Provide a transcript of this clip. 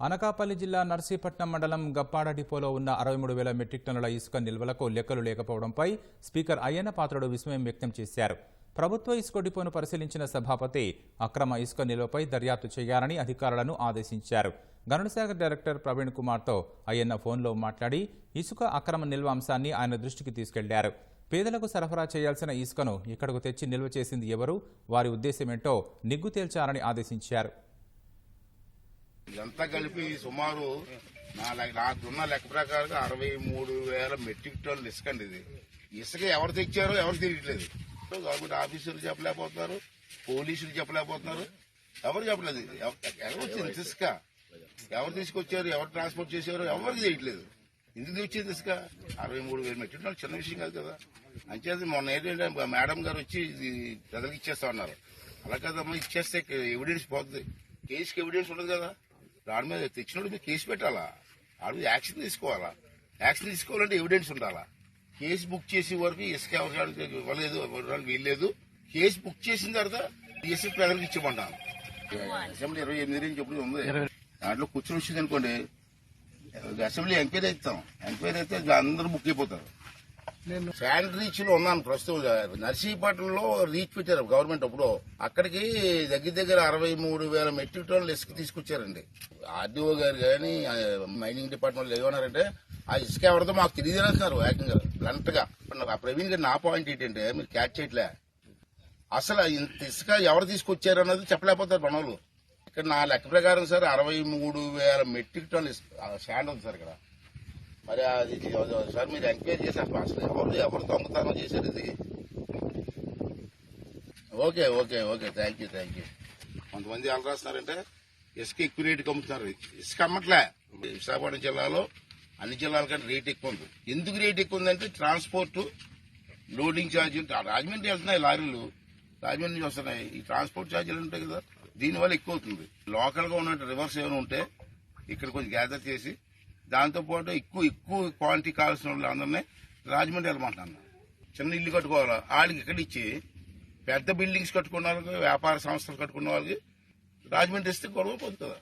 అనకాపల్లి జిల్లా నర్సీపట్నం మండలం గప్పాడ డిపోలో ఉన్న అరవై మూడు వేల మెట్రిక్ టన్నుల ఇసుక నిల్వలకు లెక్కలు లేకపోవడంపై స్పీకర్ అయ్యన్న పాత్రుడు విస్మయం వ్యక్తం చేశారు. ప్రభుత్వ ఇసుక డిపోను పరిశీలించిన సభాపతి అక్రమ ఇసుక నిల్వపై దర్యాప్తు చేయాలని అధికారులను ఆదేశించారు. గనుడశాఖ డైరెక్టర్ ప్రవీణ్ కుమార్తో అయ్యన్న ఫోన్లో మాట్లాడి ఇసుక అక్రమ నిల్వ అంశాన్ని ఆయన దృష్టికి తీసుకెళ్ళారు. పేదలకు సరఫరా చేయాల్సిన ఇసుకను ఇక్కడకు తెచ్చి నిల్వ చేసింది ఎవరు? వారి ఉద్దేశమేంటో నిగ్గు తేల్చాలని ఆదేశించారు. ఇదంతా కలిపి సుమారు నాకున్న లెక్క ప్రకారంగా అరవై మూడు వేల మెట్రిక్ టన్నులు ఇసుక అండి ఇది. ఇసుక ఎవరు తెచ్చారో ఎవరు తెలియట్లేదు. గవర్నమెంట్ ఆఫీసర్లు చెప్పలేకపోతున్నారు పోలీసులు చెప్పలేకపోతున్నారు. ఎవరు చెప్పలేదు ఎవ- ఎవరు వచ్చింది ఇసుక? ఎవరు తీసుకొచ్చారు? ఎవరు ట్రాన్స్పోర్ట్ చేశారు ఎవరికి తెలియట్లేదు. ఎందుకు వచ్చింది ఇసుక? అరవై మూడు వేల మెట్రిక్ టన్నులు చిన్న విషయం కాదు కదా. అంచేది మొన్న ఏంటంటే మేడం గారు వచ్చి ఇది ప్రజలకు ఇచ్చేస్తా ఉన్నారు. అలా కదమ్మా ఇచ్చేస్తే ఎవిడెన్స్ పోతుంది. కేసుకి ఎవిడెన్స్ ఉండదు కదా. దాని మీద తెచ్చినోడు మీద కేసు పెట్టాలా? ఆడు యాక్షన్ తీసుకోవాలా? యాక్షన్ తీసుకోవాలంటే ఎవిడెన్స్ ఉండాలా? కేసు బుక్ చేసే వరకు ఇసుక అవసరానికి ఇవ్వలేదు ఇవ్వడానికి వీల్లేదు. కేసు బుక్ చేసిన తర్వాత ఇసుక ప్రజలకు ఇచ్చేమంటాను అసెంబ్లీ ఇరవై ఎనిమిది నుంచి ఎప్పుడు ఉంది? దాంట్లో కూర్చొని వచ్చింది అనుకోండి అసెంబ్లీ ఎంక్వైరీ అవుతాం ఎంక్వైరీ అయితే అందరూ బుక్ అయిపోతారు. శాండ్ రీచ్లో ఉన్నాను ప్రస్తుతం. నర్సీపట్నంలో రీచ్ పెట్టారు గవర్నమెంట్ అప్పుడు. అక్కడికి దగ్గర దగ్గర అరవై మూడు వేల మెట్రిక్ టన్నులు ఇసుక తీసుకొచ్చారండి. ఆర్డీఓ గారు కానీ మైనింగ్ డిపార్ట్మెంట్ ఏమన్నారంటే ఆ ఇసుక ఎవరిదో మాకు తెలియదు అంటున్నారు ఏకంగా బ్లంట్గా ఆ ప్రవీణ్ గారి నా పాయింట్ ఏంటంటే మీరు క్యాచ్ చేయట్లే. అసలు ఇంత ఇసుక ఎవరు తీసుకొచ్చారు అన్నది చెప్పలేకపోతారు పనులు ఇక్కడ నా లెక్క ప్రకారం సార్ అరవై మూడు వేల మెట్రిక్ టన్నులు శాండ్ ఉంది సార్ ఇక్కడ. మరి అది సార్ మీరు ఎంక్వైరీ చేశారు అసలు ఎవరు ఎవరు దొంగతనం చేశారు ఇది? Okay okay okay. Thank you thank you కొంతమంది ఎలా రాస్తున్నారంటే ఇసుక ఎక్కువ రేటుకి అమ్ముతున్నారు. ఇసుక అమ్మట్లే. విశాఖపట్నం జిల్లాలో అన్ని జిల్లాల కంటే రేట్ ఎక్కువ ఉంది. ఎందుకు రేట్ ఎక్కువ ఉందంటే ట్రాన్స్పోర్ట్ లోడింగ్ ఛార్జీలు రాజమండ్రి వెళ్తున్నాయి లారీలు. రాజమండ్రి నుంచి వస్తున్నాయి. ఈ ట్రాన్స్పోర్ట్ ఛార్జీలు ఉంటాయి కదా దీనివల్ల ఎక్కువ అవుతుంది. లోకల్గా ఉన్న రివర్స్ ఏమైనా ఉంటే ఇక్కడ కొంచెం గ్యాదర్ చేసి దాంతోపాటు ఎక్కువ ఎక్కువ క్వాంటిటీ కావాల్సిన వాళ్ళు అందరినీ రాజమండ్రి వెళ్ళమంటున్నాను చిన్న ఇల్లు కట్టుకోవాలి? వాళ్ళకి ఇక్కడ ఇచ్చి? పెద్ద బిల్డింగ్స్ కట్టుకున్న వాళ్ళకి వ్యాపార సంస్థలు కట్టుకున్న వాళ్ళకి రాజమండ్రి ఇస్తే గొడవ పోతుంది కదా.